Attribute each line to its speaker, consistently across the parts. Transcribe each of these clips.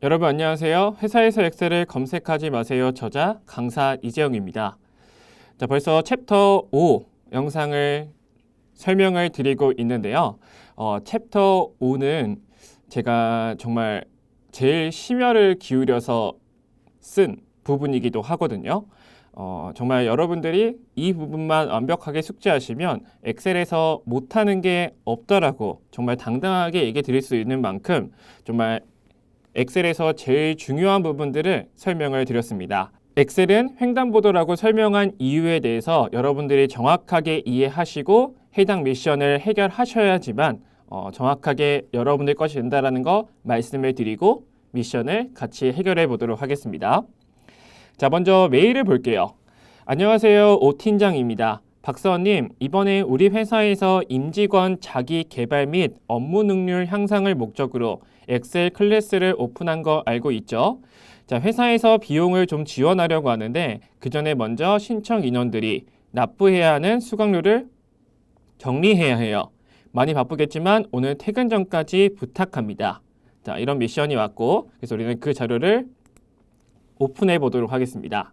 Speaker 1: 여러분 안녕하세요. 회사에서 엑셀을 검색하지 마세요. 저자 강사 이재영입니다. 자, 벌써 챕터 5 영상을 설명을 드리고 있는데요. 어, 챕터 5는 제가 정말 제일 심혈을 기울여서 쓴 부분이기도 하거든요. 어, 정말 여러분들이 이 부분만 완벽하게 숙지하시면 엑셀에서 못하는 게 없더라고 정말 당당하게 얘기 드릴 수 있는 만큼 정말 엑셀에서 제일 중요한 부분들을 설명을 드렸습니다. 엑셀은 횡단보도라고 설명한 이유에 대해서 여러분들이 정확하게 이해하시고 해당 미션을 해결하셔야지만 어, 정확하게 여러분들 것이 된다라는 거 말씀을 드리고 미션을 같이 해결해 보도록 하겠습니다. 자, 먼저 메일을 볼게요. 안녕하세요. 오 팀장입니다. 박사원님, 이번에 우리 회사에서 임직원 자기 개발 및 업무 능률 향상을 목적으로 엑셀 클래스를 오픈한 거 알고 있죠? 자, 회사에서 비용을 좀 지원하려고 하는데 그 전에 먼저 신청 인원들이 납부해야 하는 수강료를 정리해야 해요. 많이 바쁘겠지만 오늘 퇴근 전까지 부탁합니다. 자, 이런 미션이 왔고 그래서 우리는 그 자료를 오픈해 보도록 하겠습니다.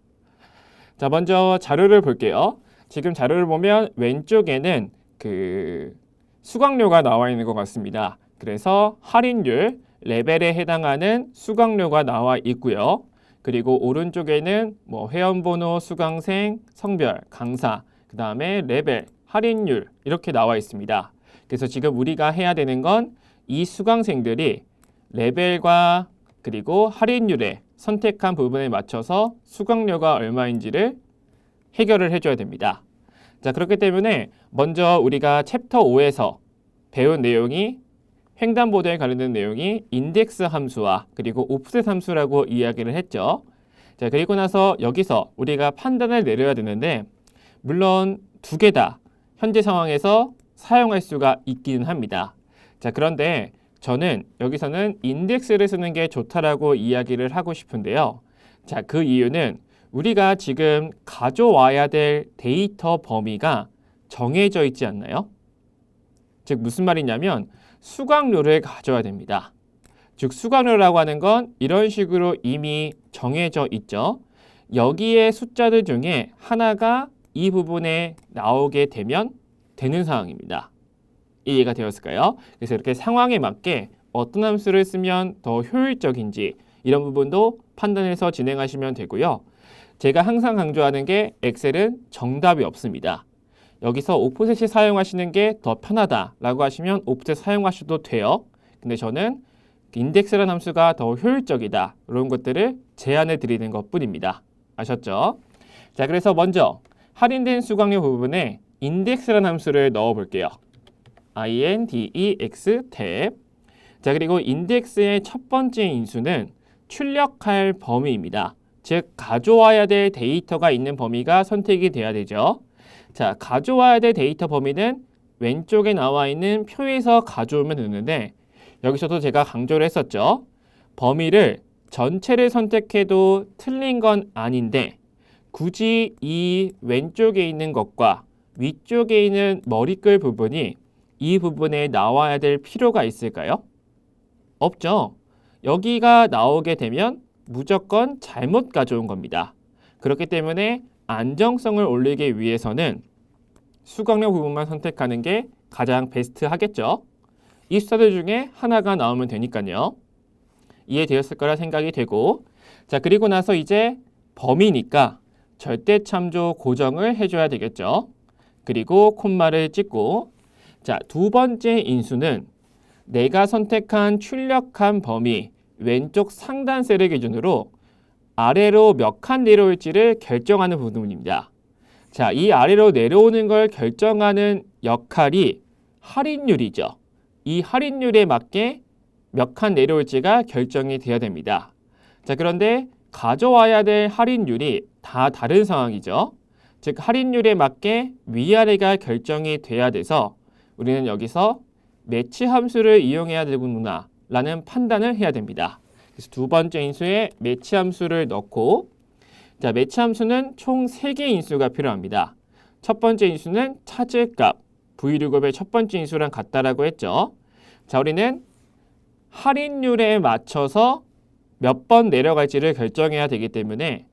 Speaker 1: 자, 먼저 자료를 볼게요. 지금 자료를 보면 왼쪽에는 그 수강료가 나와 있는 것 같습니다. 그래서 할인율, 레벨에 해당하는 수강료가 나와 있고요. 그리고 오른쪽에는 뭐 회원번호, 수강생, 성별, 강사, 그 다음에 레벨, 할인율 이렇게 나와 있습니다. 그래서 지금 우리가 해야 되는 건 이 수강생들이 레벨과 그리고 할인율에 선택한 부분에 맞춰서 수강료가 얼마인지를 해결을 해줘야 됩니다. 자, 그렇기 때문에 먼저 우리가 챕터 5에서 배운 내용이 횡단보도에 관련된 내용이 인덱스 함수와 그리고 오프셋 함수라고 이야기를 했죠. 자, 그리고 나서 여기서 우리가 판단을 내려야 되는데 물론 두 개 다 현재 상황에서 사용할 수가 있기는 합니다. 자, 그런데 저는 여기서는 인덱스를 쓰는 게 좋다라고 이야기를 하고 싶은데요. 자, 그 이유는 우리가 지금 가져와야 될 데이터 범위가 정해져 있지 않나요? 즉 무슨 말이냐면 수강료를 가져야 됩니다. 즉 수강료라고 하는 건 이런 식으로 이미 정해져 있죠. 여기에 숫자들 중에 하나가 이 부분에 나오게 되면 되는 상황입니다. 이해가 되었을까요? 그래서 이렇게 상황에 맞게 어떤 함수를 쓰면 더 효율적인지 이런 부분도 판단해서 진행하시면 되고요. 제가 항상 강조하는 게 엑셀은 정답이 없습니다. 여기서 오프셋이 사용하시는 게 더 편하다라고 하시면 오프셋 사용하셔도 돼요. 근데 저는 인덱스라는 함수가 더 효율적이다. 이런 것들을 제안해 드리는 것 뿐입니다. 아셨죠? 자, 그래서 먼저 할인된 수강료 부분에 인덱스라는 함수를 넣어 볼게요. index 탭. 자, 그리고 인덱스의 첫 번째 인수는 출력할 범위입니다. 즉, 가져와야 될 데이터가 있는 범위가 선택이 돼야 되죠. 자, 가져와야 될 데이터 범위는 왼쪽에 나와 있는 표에서 가져오면 되는데 여기서도 제가 강조를 했었죠. 범위를 전체를 선택해도 틀린 건 아닌데 굳이 이 왼쪽에 있는 것과 위쪽에 있는 머리끌 부분이 이 부분에 나와야 될 필요가 있을까요? 없죠. 여기가 나오게 되면 무조건 잘못 가져온 겁니다. 그렇기 때문에 안정성을 올리기 위해서는 수강료 부분만 선택하는 게 가장 베스트 하겠죠. 이 숫자들 중에 하나가 나오면 되니까요. 이해되었을 거라 생각이 되고 자 그리고 나서 이제 범위니까 절대 참조 고정을 해줘야 되겠죠. 그리고 콤마를 찍고 자, 두 번째 인수는 내가 선택한 출력한 범위 왼쪽 상단 셀을 기준으로 아래로 몇 칸 내려올지를 결정하는 부분입니다. 자, 이 아래로 내려오는 걸 결정하는 역할이 할인율이죠. 이 할인율에 맞게 몇 칸 내려올지가 결정이 돼야 됩니다. 자, 그런데 가져와야 될 할인율이 다 다른 상황이죠. 즉, 할인율에 맞게 위아래가 결정이 돼야 돼서 우리는 여기서 매치 함수를 이용해야 되구나 라는 판단을 해야 됩니다. 그래서 두 번째 인수에 매치 함수를 넣고 자, 매치 함수는 총 3개의 인수가 필요합니다. 첫 번째 인수는 찾을 값, V6의 첫 번째 인수랑 같다라고 했죠. 자, 우리는 할인율에 맞춰서 몇 번 내려갈지를 결정해야 되기 때문에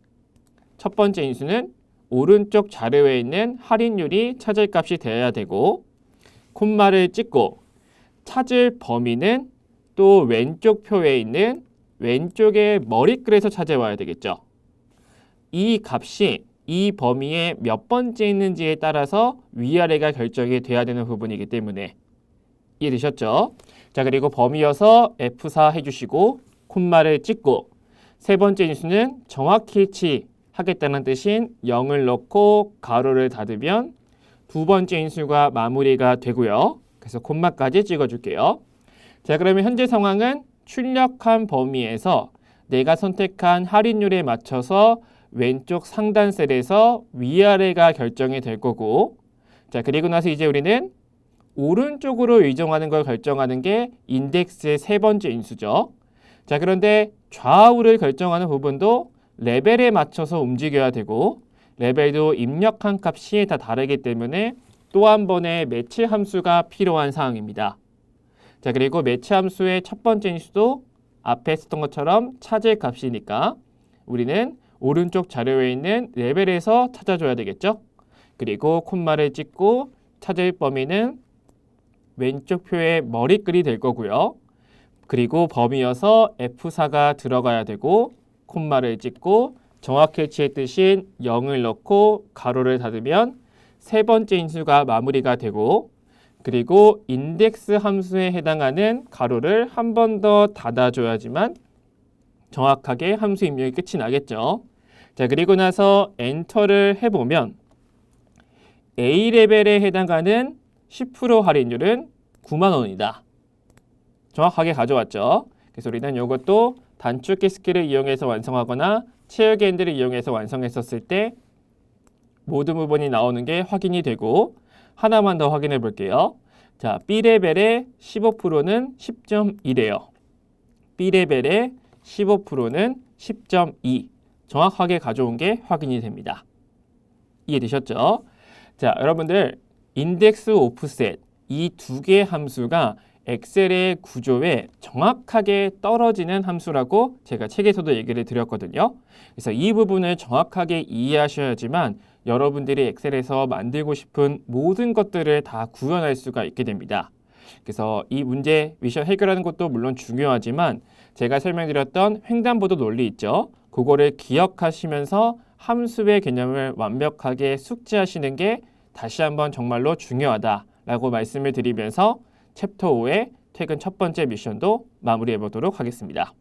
Speaker 1: 첫 번째 인수는 오른쪽 자료에 있는 할인율이 찾을 값이 되어야 되고 콤마를 찍고 찾을 범위는 또 왼쪽 표에 있는 왼쪽의 머리글에서 찾아와야 되겠죠. 이 값이 이 범위에 몇 번째 있는지에 따라서 위아래가 결정이 돼야 되는 부분이기 때문에 이해되셨죠? 자 그리고 범위여서 F4 해주시고 콤마를 찍고 세 번째 인수는 정확히 치 하겠다는 뜻인 0을 넣고 가로를 닫으면 두 번째 인수가 마무리가 되고요. 그래서 콤마까지 찍어줄게요. 자 그러면 현재 상황은 출력한 범위에서 내가 선택한 할인율에 맞춰서 왼쪽 상단 셀에서 위아래가 결정이 될 거고 자 그리고 나서 이제 우리는 오른쪽으로 이동하는 걸 결정하는 게 인덱스의 세 번째 인수죠. 자 그런데 좌우를 결정하는 부분도 레벨에 맞춰서 움직여야 되고 레벨도 입력한 값이 다 다르기 때문에 또 한 번의 매치 함수가 필요한 사항입니다. 자 그리고 매치 함수의 첫 번째 인수도 앞에 했었던 것처럼 찾을 값이니까 우리는 오른쪽 자료에 있는 레벨에서 찾아줘야 되겠죠. 그리고 콤마를 찍고 찾을 범위는 왼쪽 표의 머리글이 될 거고요. 그리고 범위여서 F4가 들어가야 되고 콤마를 찍고 정확히 치의 뜻인 0을 넣고 가로를 닫으면 세 번째 인수가 마무리가 되고 그리고 인덱스 함수에 해당하는 가로를 한 번 더 닫아줘야지만 정확하게 함수 입력이 끝이 나겠죠. 자 그리고 나서 엔터를 해보면 A 레벨에 해당하는 10% 할인율은 9만 원이다. 정확하게 가져왔죠. 그래서 우리는 이것도 단축키 스킬을 이용해서 완성하거나 엔드를 이용해서 완성했었을 때 모든 부분이 나오는 게 확인이 되고 하나만 더 확인해 볼게요. 자, B레벨의 15%는 10.2래요. B레벨의 15%는 10.2. 정확하게 가져온 게 확인이 됩니다. 이해되셨죠? 자, 여러분들 인덱스 오프셋 이 두 개의 함수가 엑셀의 구조에 정확하게 떨어지는 함수라고 제가 책에서도 얘기를 드렸거든요. 그래서 이 부분을 정확하게 이해하셔야지만 여러분들이 엑셀에서 만들고 싶은 모든 것들을 다 구현할 수가 있게 됩니다. 그래서 이 문제 미션 해결하는 것도 물론 중요하지만 제가 설명드렸던 횡단보도 논리 있죠. 그거를 기억하시면서 함수의 개념을 완벽하게 숙지하시는 게 다시 한번 정말로 중요하다라고 말씀을 드리면서 챕터 5의 퇴근 첫 번째 미션도 마무리해 보도록 하겠습니다.